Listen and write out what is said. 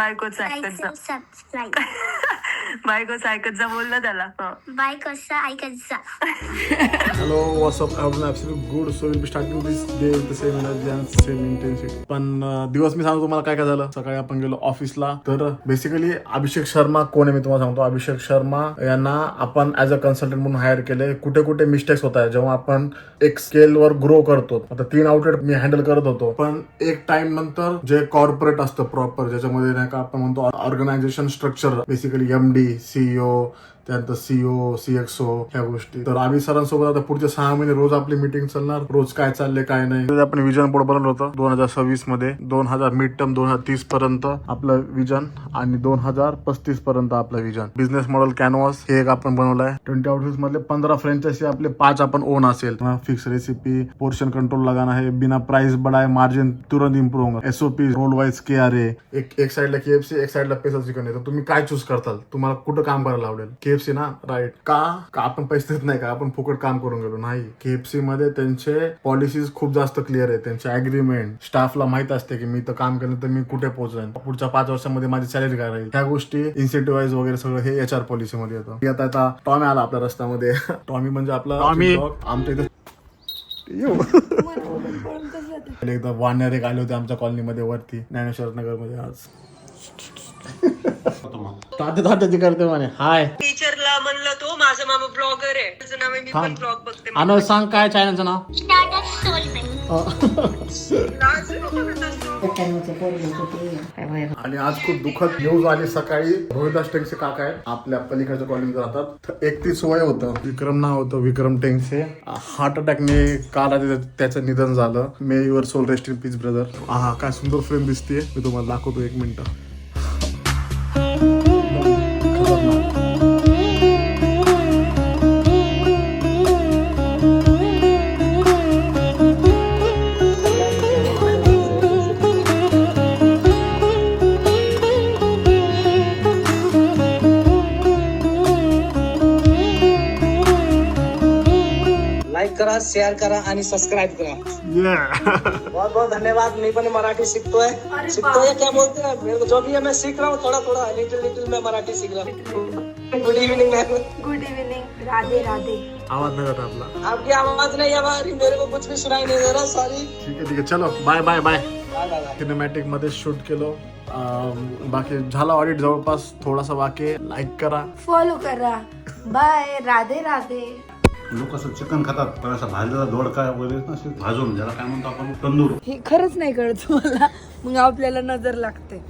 Like and subscribe. Subscribe बायकोच ऐकत जा बोललं त्याला. हं. बाय कसं ऐकत जा. Up? I'm absolutely good. So we'll be starting this day with the same energy and same intensity. पण अं, दिवस मी सांगतो तुम्हाला काय काय झालं. सकाळी आपण गेलो ऑफिसला तर बेसिकली अभिषेक शर्मा कोण आहे मी तुम्हाला सांगतो. अभिषेक शर्मा यांना आपण ऍज अ कन्सल्टंट म्हणून हायर केले. कुठे कुठे मिस्टेक्स होत आहे जेव्हा आपण एक स्केल वर ग्रो करतो. आता तीन आउटलेट मी हँडल करत होतो. पण एक टाइम नंतर जे कॉर्पोरेट असतं प्रॉपर ज्याच्यामध्ये नाही का आपण म्हणतो organization structure basically MD CEO CEO त्यानंतर सीओ सीएक्सओ ह्या गोष्टी. तर आम्ही सरांसोबत आता पुढचे सहा महिने रोज आपली मिटिंग चालणार. रोज काय चाललंय काय नाही. आपण विजन बोर्ड बनवलं होतं दोन हजार सव्वीसमध्ये. दोन हजार मिड टर्म दोन हजार तीस पर्यंत आपलं विजन आणि दोन हजार पस्तीस पर्यंत आपलं विजन बिझनेस मॉडेल कॅनव्हास हे एक आपण बनवलाय ट्वेंटी आउटलेट मधले पंधरा फ्रँचायसी आपले पाच आपण ओन असेल. फिक्स रेसिपी पोर्शन कंट्रोल लगाना है बिना प्राइस बढ़ाए मार्जिन तुरंत इम्प्रूव होगा एसओपी रोल वाईज के आर एक एक साइडला केएफसी एक साइडला स्पेशल चिकन आहे. तर तुम्ही काय चूज करताल? तुम्हाला कुठं काम करायला आवडेल? केएफसी ना राईट का? का आपण पैसे देत नाही का? आपण फुकट काम करून गेलो. नाही. केएफसी मध्ये त्यांचे पॉलिसीज खूप जास्त क्लिअर आहे त्यांचे अग्रीमेंट स्टाफला माहीत असते की मी तर काम केलं तर मी कुठे पोहोचेन. पुढच्या पाच वर्षामध्ये माझी सॅलरी काय राहील? ह्या गोष्टी इन्सेंटिव्हाइज वगैरे सगळं हे एच आर पॉलिसी मध्ये येतं. आता आता टॉमी आला आपल्या रस्त्यामध्ये. टॉमी म्हणजे आपला आमच्या इथे. एकदा वानर एक आले होते आमच्या कॉलनीमध्ये वरती ज्ञानेश्वर नगरमध्ये आज. ताते तात्याची करते म्हणे हाय. टीचरला म्हणलं तो माझा मामा ब्लॉगर आहे. त्याचं नाव आहे मी पण ब्लॉग बघते अनव सांग काय चॅनलचं नाव. आणि आज खूप दुःखद न्यूज आली सकाळी. रोहिदास टेंगसे काका आहेत. आपल्या पलीकडच्या कॉलनीत राहतात. एकतीस वय होतं. विक्रम नाव होतं विक्रम टेंगसे. हार्ट अटॅकने काल आधी त्याचं निधन झालं. May your soul rest in peace brother हा काय सुंदर फ्रेम दिसते मी तुम्हाला दाखवतो एक मिनिट. लाईक करा शेअर करा आणि सबस्क्राईब करा. बहुत बहुत धन्यवाद. मैं पण मराठी सीखतोय सीखतोय क्या बोलते हैं मेरे को जो भी है मैं सीख रहा हूँ. थोड़ा थोड़ा लिटिल लिटिल मैं मराठी सीख रहा हूँ. Good evening ma'am good evening Radhe Radhe. आवाज़ नाही जात आपला. आपकी आवाज़ नहीं आ रही मेरे को कुछ भी सुनाई नहीं दे रहा सॉरी ठीक आहे ठीक आहे. चलो. बाय बाय बाय सिनेमॅटिक मध्ये शूट केलं. अं, बाकी झाला ऑडिट जवळपास. थोडासा बाकी. लाईक करा. फॉलो करा. बाय राधे राधे. लोक असं चिकन खातात पण असं भाजलेला दोडका वगैरे असे भाजून ज्याला काय म्हणतो आपण तंदूर. हे खरंच नाही कळत मला मग आपल्याला नजर लागते.